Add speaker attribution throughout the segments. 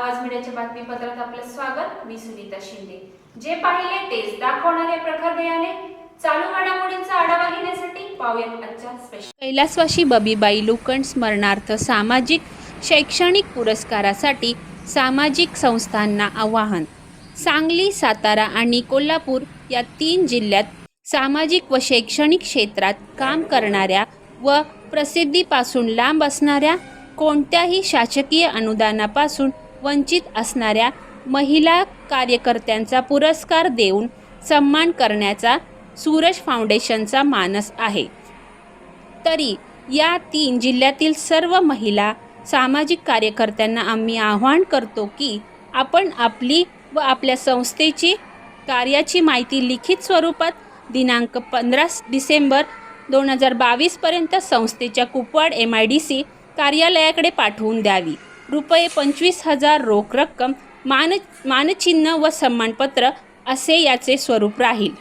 Speaker 1: आवाज मीडियाच्या बातमीपत्रात आपलं स्वागत. मी सुनीता शिंदे. जे पाहिले तेच दाखवणारे प्रखर दयाने चालू घडामोडींचा आढावा घेण्यासाठी पाहूयात आजच्या स्पेशल
Speaker 2: कैलासवाशी बबीबाई लोखंड स्मरणार्थ सामाजिक शैक्षणिक पुरस्कारासाठी सामाजिक संस्थांना आवाहन. सांगली सातारा आणि कोल्हापूर या तीन जिल्ह्यात सामाजिक व शैक्षणिक क्षेत्रात काम करणाऱ्या व प्रसिद्धीपासून लांब असणाऱ्या कोणत्याही शासकीय अनुदानापासून वंचित असणाऱ्या महिला कार्यकर्त्यांचा पुरस्कार देऊन सन्मान करण्याचा सूरज फाउंडेशनचा मानस आहे. तरी या तीन जिल्ह्यातील सर्व महिला सामाजिक कार्यकर्त्यांना आम्ही आवाहन करतो की आपण आपली व आपल्या संस्थेची कार्याची माहिती लिखित स्वरूपात दिनांक पंधरा डिसेंबर दोन हजार बावीसपर्यंत संस्थेच्या Kupwad M I D C कार्यालयाकडे पाठवून द्यावी. रुपये पंचवीस हजार रोख रक्कम मान मानचिन्ह व सन्मानपत्र असे याचे स्वरूप राहील.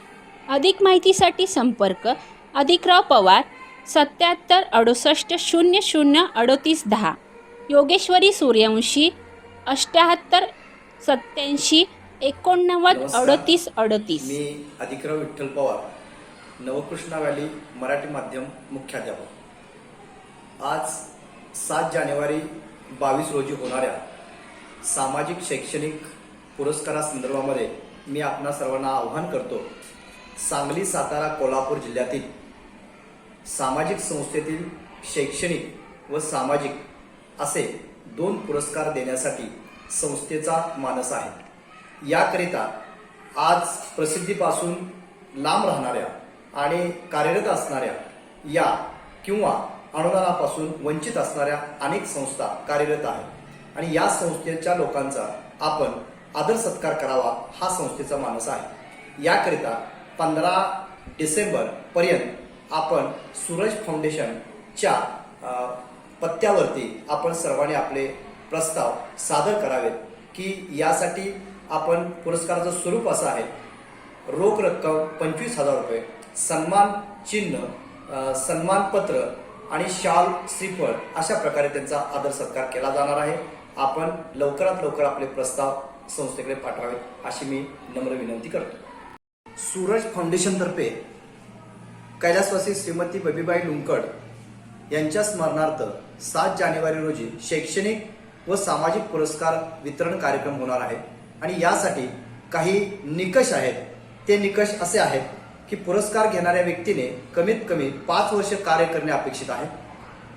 Speaker 2: अधिक माहितीसाठी संपर्क अधिकराव पवार सत्याहत्तर अडुसष्ट शून्य शून्य अडोतीस दहा. योगेश्वरी सूर्यवंशी अष्ट्याहत्तर सत्याऐंशी एकोणनव्वद. अडतीस अडतीस.
Speaker 3: मी अधिकराव विठ्ठल पवार नवकृष्णा व्हॅली मराठी माध्यम मुख्याध्यापक. आज सात जानेवारी बावीस रोजी होणाऱ्या सामाजिक शैक्षणिक पुरस्कारासंदर्भामध्ये मी आपणा सर्वांना आव्हान करतो सांगली सातारा कोल्हापूर जिल्ह्यातील सामाजिक संस्थेतील शैक्षणिक व सामाजिक असे दोन पुरस्कार देण्यासाठी संस्थेचा मानस आहे. याकरिता आज प्रसिद्धीपासून लांब राहणाऱ्या आणि कार्यरत असणाऱ्या या किंवा अनुदानापासून वंचित असणाऱ्या अनेक संस्था कार्यरत आहेत. आणि या संस्थेच्या लोकांचा आपण आदर सत्कार करावा हा संस्थेचा मानस आहे. याकरिता पंधरा डिसेंबर पर्यंत आपण सूरज फाउंडेशनच्या पत्त्यावरती आपण सर्वांनी आपले प्रस्ताव सादर करावेत की यासाठी आपण पुरस्काराचं स्वरूप असं आहे. रोख रक्कम पंचवीस हजार रुपये सन्मान चिन्ह सन्मानपत्र आणि शाल श्रीफळ अशा प्रकारे त्यांचा आदर सत्कार केला जाणार आहे. आपण लवकरात लवकर आपले प्रस्ताव संस्थेकडे पाठवावेत अशी मी नम्र विनंती करतो. सूरज फाउंडेशनतर्फे कैलासवासी श्रीमती बबीबाई लुंकड यांच्या स्मरणार्थ सात जानेवारी रोजी शैक्षणिक व सामाजिक पुरस्कार वितरण कार्यक्रम होणार आहे. आणि यासाठी काही निकष आहेत. ते निकष असे आहेत की पुरस्कार घेणाऱ्या व्यक्तीने कमीत कमी पाच वर्ष कार्य करणे अपेक्षित आहे.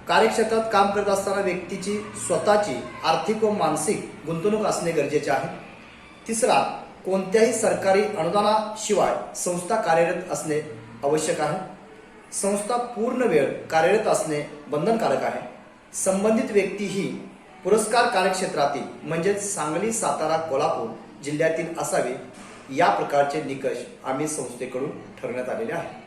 Speaker 3: कार्यक्षेत्रात काम करत असताना व्यक्तीची स्वतःची आर्थिक व मानसिक गुंतवणूक असणे गरजेचे आहे. तिसरा कोणत्याही सरकारी अनुदानाशिवाय संस्था कार्यरत असणे आवश्यक आहे. संस्था पूर्ण वेळ कार्यरत असणे बंधनकारक आहे. संबंधित व्यक्ती ही पुरस्कार कार्यक्षेत्रातील म्हणजेच सांगली सातारा कोल्हापूर जिल्ह्यातील असावी. या प्रकारचे निकष आम्ही संस्थेकडून ठरवण्यात आलेले आहे